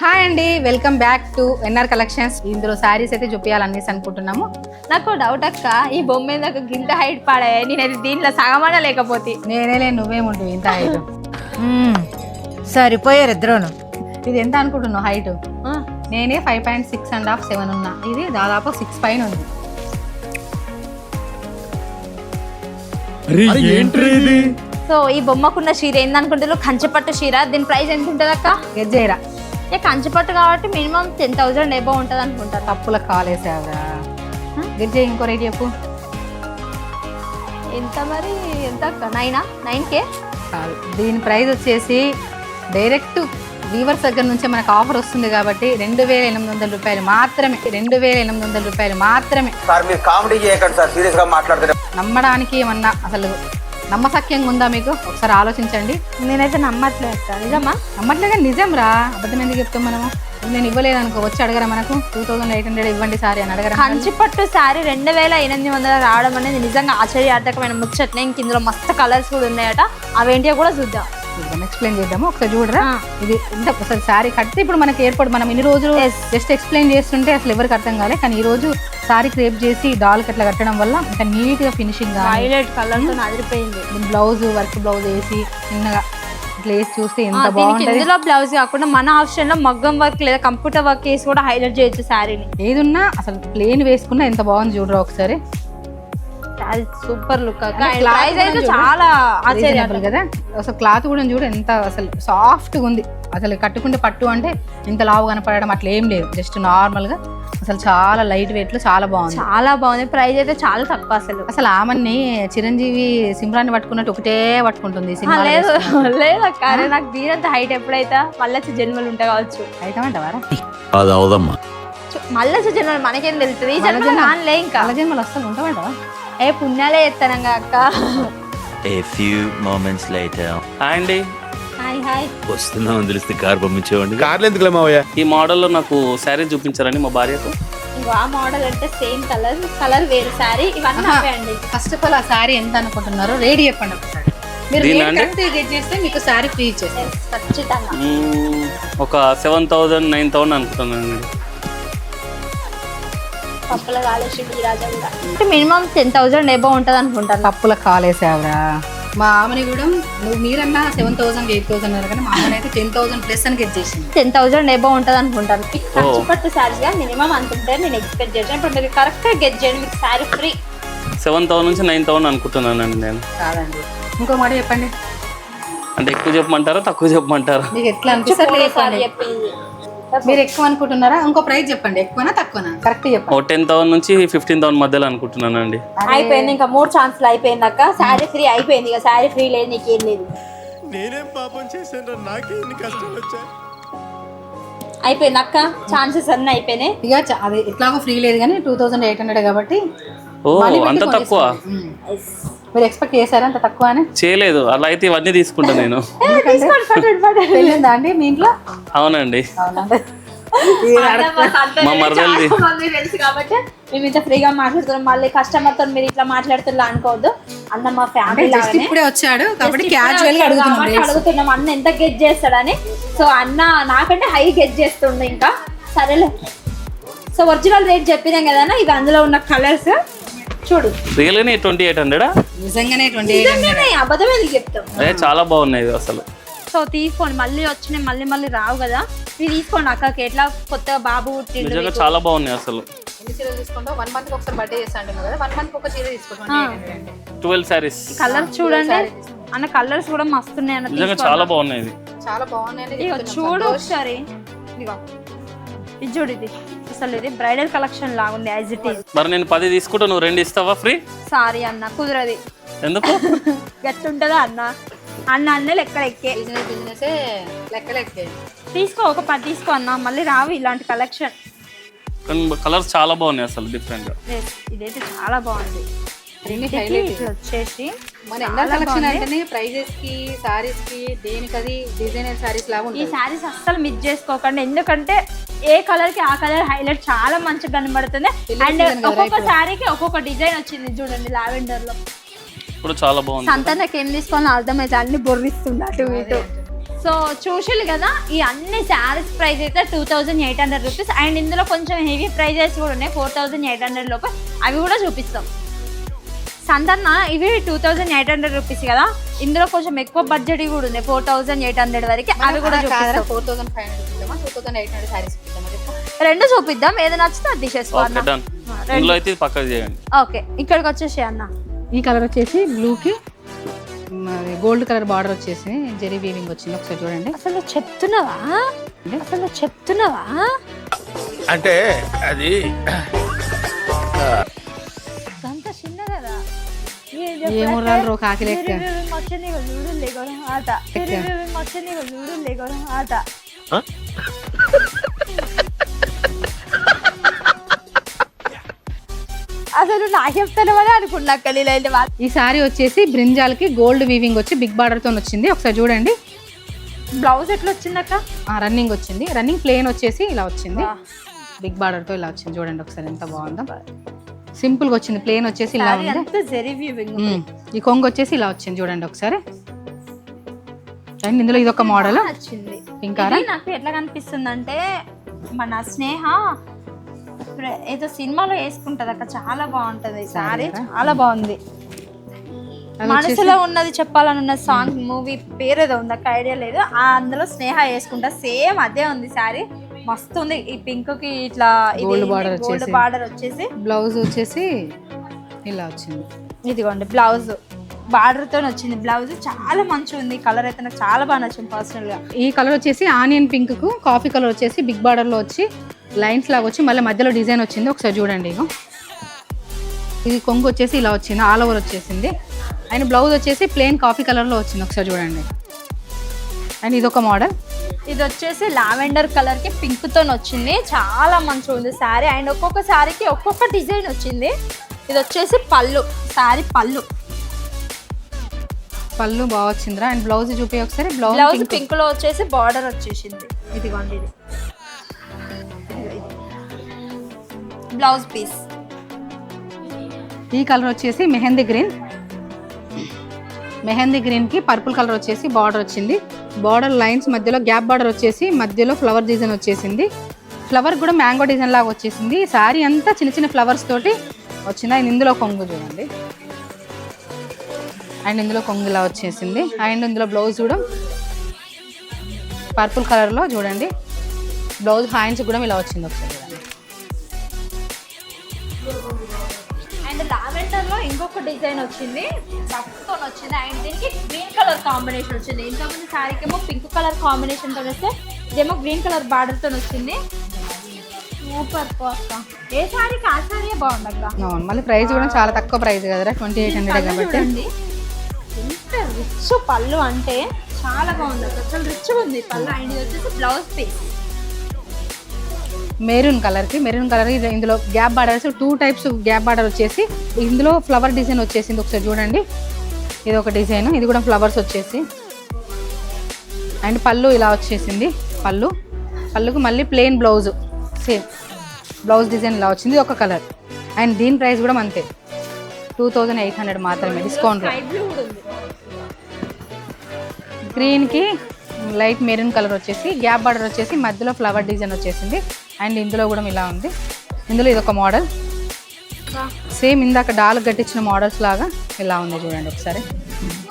Hi అండి welcome back to NR collections. ఇందులో శారీస్ అయితే చూపించాలనేసి అనుకుంటున్నాము. నాకు డౌట్ అక్క ఈ బొమ్మ మీద ఒక గింత హైట్ పాడే నేనైతే దీంట్లో సగమన లేకపోతే. నేనేలే నువ్వేముంటావు ఇంత హైట్ సరిపోయారు ఇద్దరును. ఇది ఎంత అనుకుంటున్నావు హైట్ నేనే five point six and half seven ఉన్నా. ఇది దాదాపు సిక్స్ పైన ఉంది. అరే ఏంట్రీ ఇది? సో ఈ బొమ్మకున్న చీర ఏందనుకుంటారు కంచిపట్టు చీర దీని ప్రైస్ ఎంత ఉంటుంది అక్క గెజ్జేరా. కంచిపట్టు కాబట్టి మినిమం టెన్ థౌసండ్ ఎబో ఉంటుంది అనుకుంటారు తప్పుల కాలేసావురా గెజ్జే ఇంకో రేట్ చెప్పు. ఎంత మరి? ఎంత నైనా నైన్ కే కాదు దీని ప్రైస్ వచ్చేసి డైరెక్ట్ వీవర్స్ దగ్గర నుంచే మనకు ఆఫర్ వస్తుంది కాబట్టి రెండు వేల ఎనిమిది వందల రూపాయలు మాత్రమే రెండు వేల ఎనిమిది వందల రూపాయలు మాత్రమే. సార్ మీరు కామెడీ చేయకండి సార్ సీరియస్గా మాట్లాడుతున్నారు నమ్మడానికి ఏమన్నా అసలు నమ్మసక్యంగా ఉందా మీకు? ఒకసారి ఆలోచించండి. నేనైతే నమ్మట్లేదు నిజమా? నమ్మట్లేగా నిజం రా అబద్ధం ఎందుకు చెప్తాం మనము? నేను ఇవ్వలేదు అనుకో వచ్చి అడగరా మనకు? టూ థౌసండ్ ఎయిట్ హండ్రెడ్ ఇవ్వండి సారీ అని అడగరా కంచిపట్టు శారీ రెండు వేల ఎనిమిది వందల రావడం అనేది నిజంగా ఆశ్చర్యార్థకమైన ముచ్చట్లే ఇంక ఇందులో మస్తు కలర్స్ కూడా ఉన్నాయట. అవేంటియో కూడా చూద్దాం. చూద్దాం. ఎక్స్ప్లెయిన్ చేద్దాము? ఒకసారి చూడరా. ఇది ఇంత ఒకసారి శారీ కడితే ఇప్పుడు మనకి ఏర్పడు మనం ఇన్ని రోజులు జస్ట్ ఎక్స్ప్లెయిన్ చేస్తుంటే అసలు ఎవరికి అర్థం కాలే. కానీ ఈ రోజు శారీ క్రేప్ చేసి డాల్ అట్లా కట్టడం వల్ల ఇంకా నీట్గా ఫినిషింగ్ వైలెట్ కలర్ అదిరిపోయింది. బ్లౌజ్ వర్క్ బ్లౌజ్ వేసి చిన్నగా వేసి చూస్తే ఎంత బాగుంటది. ఇందులో బ్లౌజ్ కాకుండా మన ఆప్షన్లో మగ్గం వర్క్ లేదా కంప్యూటర్ వర్క్ వేసి కూడా హైలైట్ చేయొచ్చు శారీని ఏదున్నా అసలు ప్లేన్ వేసుకున్నా ఎంత బాగుంది చూడరా ఒకసారి. సూపర్ లుక్ ప్రైస్ అయితే. చాలా రీజనబుల్ ఆశ్చర్యం కదా? అసలు క్లాత్ కూడా చూడు ఎంత అసలు సాఫ్ట్గా ఉంది. అసలు కట్టుకుంటే పట్టు అంటే ఇంత లావు కనపడడం అట్లా ఏం లేదు. జస్ట్ నార్మల్గా అసలు చాలా లైట్ వెయిట్లో చాలా బాగుంది. చాలా బాగుంది. ప్రైస్ అయితే చాలా తక్కువ అసలు. అసలు ఆమెని చిరంజీవి సిమ్రాన్ని పట్టుకున్నట్టు ఒకటే పట్టుకుంటుంది లేదు. లేదు అక్క. అరే నాకు దీనంత హైట్ ఎప్పుడైతే మళ్ళీ జన్మలు ఉంటాయి కావచ్చు. అయితమంటావారా అది అవదమ్మా మళ్ళీ జన్మలు మనకేం తెలుస్తుంది? ఈ జన్మలు ఇంకా. జన్మలు వస్తాను ఉంటామంటావా ఏ పుణ్యాలే ఎత్తానంగా అక్క. A few moments later. Hi అండి. Hi hi. వస్తున్నామని తెలిస్తే కార్ పంపించేవాడిని. కార్లు ఎందుకు మావయ్య? ఈ మోడల్లో నాకు శారీ చూపించారండి మా భార్యకు. ఇగో ఆ మోడల్ అంటే సేమ్ కలర్ కలర్ వేరు శారీ. ఇవన్నీ ఆహా. అవే అండి. ఫస్ట్ ఆఫ్ ఆల్ ఆ శారీ ఎంత అనుకుంటున్నారో రెడీ చెప్పండి ఒకసారి. మీరు దీనా rate అండి? కరెక్ట్ గెట్ చేస్తే మీకు శారీ ఫ్రీ ఇచ్చేస్తాను ఖచ్చితంగా. మ్మ్, ఒక సెవెన్ థౌజండ్ నైన్ థౌజండ్ అనుకుంటున్నానండి. పప్పుల కాలేసి రాజా కూడా అంటే మినిమం టెన్ థౌసండ్ ఎబో ఉంటుంది అనుకుంటాను. తప్పుల కాలేసావురా. మా ఆమెని కూడా నువ్వు మీరన్నా సెవెన్ థౌసండ్ ఎయిట్ థౌసండ్ అన్నారు కానీ మా ఆమెను అయితే టెన్ థౌసండ్ ప్లస్ అని గెట్ చేసింది. టెన్ థౌసండ్ ఎబో ఉంటుంది అనుకుంటాను. కంచిపట్టు శారీస్గా మినిమం అంత ఉంటుంది నేను ఎక్స్పెక్ట్ చేసాను ఇప్పుడు మీరు కరెక్ట్గా గెట్ చేయండి మీకు శారీ ఫ్రీ సెవెన్ థౌసండ్ నుంచి నైన్ థౌసండ్ అనుకుంటున్నానండి నేను. కాదండి. ఇంకో మాట చెప్పండి. అంటే ఎక్కువ చెప్పమంటారా తక్కువ చెప్పమంటారా? మీకు ఎట్లా అనిపిస్తే అట్లా చెప్పండి చెప్పింది మీరు ఎక్కువ అనుకుంటున్నారా? ఇంకో ప్రైస్ చెప్పండి. ఎక్కువనా తక్కువనా? కరెక్ట్ ఓ చెప్పండి. టెన్ థౌసండ్ నుంచి ఫిఫ్టీన్ థౌసండ్ మధ్యలో అనుకుంటున్నానండి. అయిపోయింది ఇంకా మూడు ఛాన్సులు అయిపోయింది అక్క. శారీ ఫ్రీ అయిపోయింది ఇక. శారీ ఫ్రీ లేదు నీకేం లేదు. నేనేం పాపం చేశాను నాకే ఇన్ని కష్టాలు వచ్చాయి. అయిపోయింది అక్క. ఛాన్సెస్ అన్నీ అయిపోయినాయి. ఇక చ- అది ఎట్లాగో ఫ్రీ లేదు కానీ టూ థౌసండ్ ఎయిట్ హండ్రెడ్ కాబట్టి ఓ మళ్ళీ పెట్టి అంత తక్కువ? కొనేసుకోండి. మీరు ఎక్స్పెక్ట్ చేశారా అంత తక్కువ అని? చేయలేదు. అలా అయితే ఇవన్నీ తీసుకుంటా నేను. వెళ్ళిందా అండి మీ ఇంట్లో? అవునండి. అవునండి. మా మరదల్ది. మంది తెలుసు కాబట్టి మేము ఇంత ఫ్రీగా మాట్లాడుతున్నాం. మళ్ళీ కస్టమర్తో మీరు ఇట్లా మాట్లాడుతున్నా అనుకోవద్దు. అన్న మా అంటే ఫ్యామిలీ జస్ట్ ఇప్పుడే వచ్చాడు కాబట్టి క్యాజువల్గా అడుగుతున్నాం rates. అడుగుతున్నాం అన్న ఎంత గెట్ చేస్తాడని? సో అన్న నాకంటే హై గెట్ చేస్తుండే ఇంకా. సరేలే. సో ఒరిజినల్ రేట్ చెప్పినాం కదా అన్న, ఇవి అందులో ఉన్న కలర్స్ చూడు. రియల్గానే ట్వంటీ ఎయిట్ హండ్రెడా? నిజంగానే ట్వంటీ ఎయిట్ నిజంగానే అబద్ధం ఎందుకు చెప్తాం. అదే చాలా బాగున్నాయి అసలు. సో తీసుకోండి మళ్ళీ వచ్చినాయి మళ్ళీ మళ్ళీ రావు కదా. మీరు తీసుకోండి అక్కకి ఎట్లా కొత్తగా బాబు పుట్టిండు నిజంగా మీకు. చాలా బాగున్నాయి అసలు. ఎన్ని చీరలు తీసుకుంటావు? వన్ మంత్ ఒకసారి బర్త్డే చేస్తా అంటున్నావు కదా వన్ మంత్ ఒక చీర తీసుకుంటాం ట్వెల్వ్ శారీస్. కలర్స్ చూడండి. అన్న కలర్స్ కూడా మస్తున్నాయి అన్న నిజంగా తీసుకోండి. చాలా బాగున్నాయి ఇది చాలా బాగున్నాయి ఇగో చూడు ఒకసారి. ఇదిగో. ఇది చూడు ఇది. అసలు ఇది బ్రైడల్ కలెక్షన్ లాగుంది యాజ్ ఇట్ ఈస్ మరి నేను పది తీసుకుంటా నువ్వు రెండు ఇస్తావా? ఫ్రీ సారీ అన్న కుదరది. ఎందుకు? గట్టి ఉంటుందా అన్న? అన్న అన్నే లెక్కలు ఎక్కే. బిజినెస్ బిజినెస్ లెక్కలెక్కే తీసుకో ఒక పది తీసుకో అన్న మళ్ళీ రావు ఇలాంటి కలెక్షన్. కానీ కలర్స్ చాలా బాగున్నాయి అసలు డిఫరెంట్గా. ఇదైతే చాలా బాగుంది. వచ్చేసి మన ఎండా కలెక్షన్ అంటేనే ప్రైజెస్కి సారీస్కి దేనికది డిజైనర్ సారీస్ లాగా ఈ శారీస్ అస్సలు మిస్ చేసుకోకండి ఎందుకంటే ఏ కలర్కి ఆ కలర్ హైలైట్ చాలా మంచిగా కనబడుతుంది. అండ్ ఒక్కొక్క. శారీకి ఒక్కొక్క డిజైన్ వచ్చింది చూడండి లావెండర్లో. ఇప్పుడు చాలా బాగుంది. సంతానకి ఏం తీసుకోవాలో అర్థమైతే అన్ని బొర్రిస్తుంది అటు ఇటు సో చూసారు కదా ఈ అన్ని శారీస్ ప్రైస్ అయితే two thousand eight hundred rupees and ఇందులో కొంచెం హెవీ ప్రైజెస్ కూడా ఉన్నాయి ఫోర్ థౌజండ్ ఎయిట్ హండ్రెడ్ లోపు. అవి కూడా చూపిస్తాం. సందర్న ఇవి two thousand eight hundred rupees కదా. ఇందులో కొంచెం ఎక్కువ బడ్జెట్ కూడా ఉంది ఫోర్ థౌజండ్ ఎయిట్ హండ్రెడ్ వరకు. అవి కూడా చూపిస్తాం. Four thousand five hundred two thousand eight hundred చెప్పు రెండు చూపిద్దాం. ఏది నచ్చితే అది తీసేసుకోవాలి డన్ ఇందులో అయితే ఇది పక్కకు చేయండి. ఓకే ఇక్కడికి వచ్చేసి అన్న. ఈ కలర్ వచ్చేసి బ్లూకి గోల్డ్ కలర్ బార్డర్ వచ్చేసి జెరీ వీవింగ్ వచ్చింది. ఒకసారి చూడండి. అసలు చెప్తున్నావా? అసలు చెప్తున్నావా? అంటే అది అంత చిన్న కదా. కాకి లెక్క మచ్చని చూడు లేగడం ఆట. మచ్చని చూడు లేగడం ఆట. అసలు నా చెప్తానమని అనుకున్నా కలిలైతే ఈ సారీ వచ్చేసి బ్రింజాల్కి గోల్డ్ వీవింగ్ వచ్చి బిగ్ బార్డర్తో వచ్చింది. ఒకసారి చూడండి. బ్లౌజ్ ఎట్లా వచ్చిందక్క రన్నింగ్ వచ్చింది. రన్నింగ్ ప్లేన్ వచ్చేసి ఇలా వచ్చింది. బిగ్ బార్డర్తో ఇలా వచ్చింది. చూడండి ఒకసారి ఎంత బాగుందో. సింపుల్గా వచ్చింది. ప్లేన్ వచ్చేసి ఇలా ఉంది. ఈ కొంగు వచ్చేసి ఇలా వచ్చింది. చూడండి ఒకసారి. అండ్ ఇందులో ఇది ఒక మోడల్. వచ్చింది. ఇది నాకు ఎట్లా కనిపిస్తుంది అంటే మన స్నేహ ఏదో సినిమాలో వేసుకుంటది అక్క చాలా బాగుంటది. సారీ చాలా బాగుంది. మనసులో ఉన్నది చెప్పాలని ఉన్న సాంగ్ మూవీ పేరు ఏదో ఉంది అక్క ఐడియా లేదు. అందులో స్నేహ వేసుకుంటా. సేమ్ అదే ఉంది సారీ మస్తు ఉంది. ఈ పింక్కి ఇట్లా గోల్డ్ వచ్చేసి. బార్డర్ వచ్చేసి. బ్లౌజ్ వచ్చేసి ఇలా వచ్చింది. ఇదిగోండి బ్లౌజ్ బార్డర్తో వచ్చింది బ్లౌజ్. చాలా మంచిగా ఉంది కలర్ అయితే నాకు చాలా బాగా నచ్చింది పర్సనల్గా ఈ కలర్ వచ్చేసి ఆనియన్ పింక్కు కాఫీ కలర్ వచ్చేసి బిగ్ బార్డర్లో వచ్చి లైన్స్ లాగా వచ్చి మళ్ళీ మధ్యలో డిజైన్ వచ్చింది. ఒకసారి చూడండి ఇది కొంగు వచ్చేసి ఇలా వచ్చింది. ఆల్ ఓవర్ వచ్చేసింది. అండ్ బ్లౌజ్ వచ్చేసి ప్లెయిన్ కాఫీ కలర్లో వచ్చింది. ఒకసారి చూడండి. అండ్ ఇది ఒక మోడల్. ఇది వచ్చేసి లావెండర్ కలర్కి పింక్తో వచ్చింది. చాలా మంచిగా ఉంది శారీ. అండ్ ఒక్కొక్క శారీకి ఒక్కొక్క డిజైన్ వచ్చింది. ఇది వచ్చేసి పళ్ళు. శారీ పళ్ళు. పళ్ళు బాగా వచ్చిందిరా. అండ్ బ్లౌజ్ చూపి ఒకసారి. Blouse blouse pink. లో వచ్చేసి బార్డర్ వచ్చేసింది. ఇదిగోండి ఇది. Blouse piece. ఈ కలర్ వచ్చేసి మెహందీ గ్రీన్. మెహందీ గ్రీన్కి పర్పుల్ కలర్ వచ్చేసి బార్డర్ వచ్చింది. బార్డర్ లైన్స్ మధ్యలో గ్యాప్ బార్డర్ వచ్చేసి మధ్యలో ఫ్లవర్ డిజైన్ వచ్చేసింది. ఫ్లవర్ కూడా మ్యాంగో డిజైన్ లాగా వచ్చేసింది. శారీ అంతా చిన్న చిన్న ఫ్లవర్స్ తోటి వచ్చింది? ఇందులో కొంగు చూడండి. అండ్ ఇందులో కొంగు ఇలా వచ్చేసింది. అండ్ ఇందులో బ్లౌజ్ కూడా పర్పుల్ కలర్లో చూడండి. బ్లౌజ్ హ్యాండ్స్ కూడా ఇలా వచ్చింది ఒకసారి అండ్ లావెండర్లో ఇంకొక డిజైన్ వచ్చింది. వచ్చింది. అండ్ దీనికి గ్రీన్ కలర్ కాంబినేషన్ వచ్చింది. ఇంతకుముందు శారీకి ఏమో పింక్ కలర్ కాంబినేషన్తో వస్తే ఇదేమో గ్రీన్ కలర్ బార్డర్తో వచ్చింది. సూపర్ అక్క ఏ శారీకి ఆ శారీ బాగుంది అక్క? మళ్ళీ ప్రైస్ కూడా చాలా తక్కువ ప్రైస్ కదరా ట్వంటీ ఎయిట్ హండ్రెడ్ కాబట్టి. ఎంత రిచ్ పళ్ళు అంటే చాలా బాగుంది. అసలు రిచ్ ఉంది. పళ్ళు అండ్ ఇది వచ్చేసి బ్లౌజ్ పీస్ మెరూన్ కలర్కి మెరూన్ కలర్ ఇందులో gap borders two types gap border వచ్చేసి ఇందులో ఫ్లవర్ డిజైన్ వచ్చేసింది ఒకసారి చూడండి. ఇది ఒక డిజైన్ ఇది కూడా ఫ్లవర్స్ వచ్చేసి. అండ్ పళ్ళు ఇలా వచ్చేసింది పళ్ళు. పళ్ళుకు మళ్ళీ plain blouse same blouse design ఇలా వచ్చింది ఇది ఒక కలర్ అండ్ దీని ప్రైస్ కూడా అంతే టూ థౌజండ్ ఎయిట్ హండ్రెడ్ మాత్రమే డిస్కౌంట్లో ఉంది. గ్రీన్కి లైట్ మెరూన్ కలర్ వచ్చేసి గ్యాప్ బార్డర్ వచ్చేసి మధ్యలో ఫ్లవర్ డిజైన్ వచ్చేసింది. అండ్ ఇందులో కూడా ఇలా ఉంది. ఇందులో ఇది ఒక మోడల్. సేమ్ ఇందాక డాల్ కట్టించిన మోడల్స్ లాగా ఇలా ఉంది చూడండి ఒకసారి.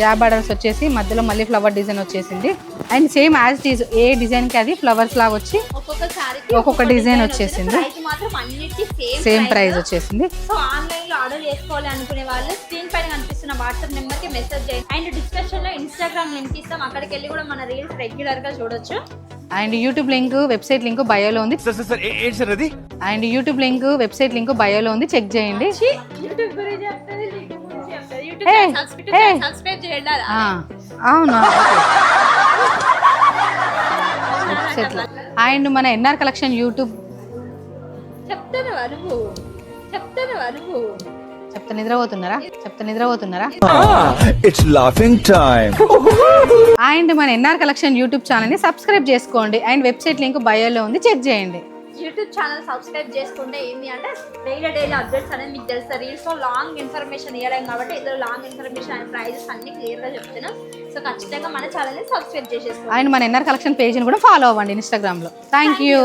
గ్యాప్ బార్డర్స్ వచ్చేసి మధ్యలో మళ్ళీ ఫ్లవర్ డిజైన్ వచ్చేసింది. And same as is a డిజైన్కి అది ఫ్లవర్స్ లాగా వచ్చి ఒక్కొక్క డిజైన్ వచ్చేసింది. సేమ్ ప్రైస్ వచ్చేసింది. ఆర్డర్ చేసుకోవాలి అనుకునే వాళ్ళు స్క్రీన్ పైన కనిపిస్తున్న వాట్సాప్ నెంబర్కి మెసేజ్ చేయండి. అండ్ డిస్క్రిప్షన్లో ఇన్స్టాగ్రామ్ లింక్ ఇస్తాం. అక్కడికి వెళ్ళి కూడా మన రీల్స్ రెగ్యులర్గా చూడొచ్చు. And YouTube link website link బయోలో ఉంది. సార్ సార్ ఏంటి సార్ అది? And YouTube link website link బయోలో ఉంది. చెక్ చేయండి. యూట్యూబ్ గురించి చెప్తుంది లింక్ గురించి చెప్తుంది. యూట్యూబ్. సబ్స్క్రైబ్ చేయండి అవునా? అండ్ మన ఎన్ఆర్ కలెక్షన్ యూట్యూబ్ చెప్తాను వరకు చెప్తాను వరకు చెప్తా నిద్రపోతున్నారా? చెప్తా నిద్రపోతున్నారా? It's laughing time. అండ్ మన ఎన్ఆర్ కలెక్షన్ యూట్యూబ్ ఛానల్ని సబ్స్క్రైబ్ చేసుకోండి. అండ్ వెబ్సైట్ లింక్ బయోలో ఉంది. చెక్ చేయండి. యూట్యూబ్ ఛానల్ సబ్స్క్రైబ్ చేసుకుంటే ఏంటి అంటే డైలీ డైలీ అప్డేట్స్ అనేది మీకు తెలుస్తుంది రీల్స్లో లాంగ్ ఇన్ఫర్మేషన్ ఇవ్వలేం కాబట్టి ఇందులో లాంగ్ ఇన్ఫర్మేషన్ అండ్ ప్రైజెస్ అన్ని క్లియర్గా చెప్తున్నాం. సో ఖచ్చితంగా మన ఛానల్ని సబ్స్క్రైబ్ చేసేసుకోండి. అండ్ మన ఎన్ఆర్ కలెక్షన్ పేజ్ని కూడా ఫాలో అవ్వండి ఇన్స్టాగ్రామ్లో థ్యాంక్ యూ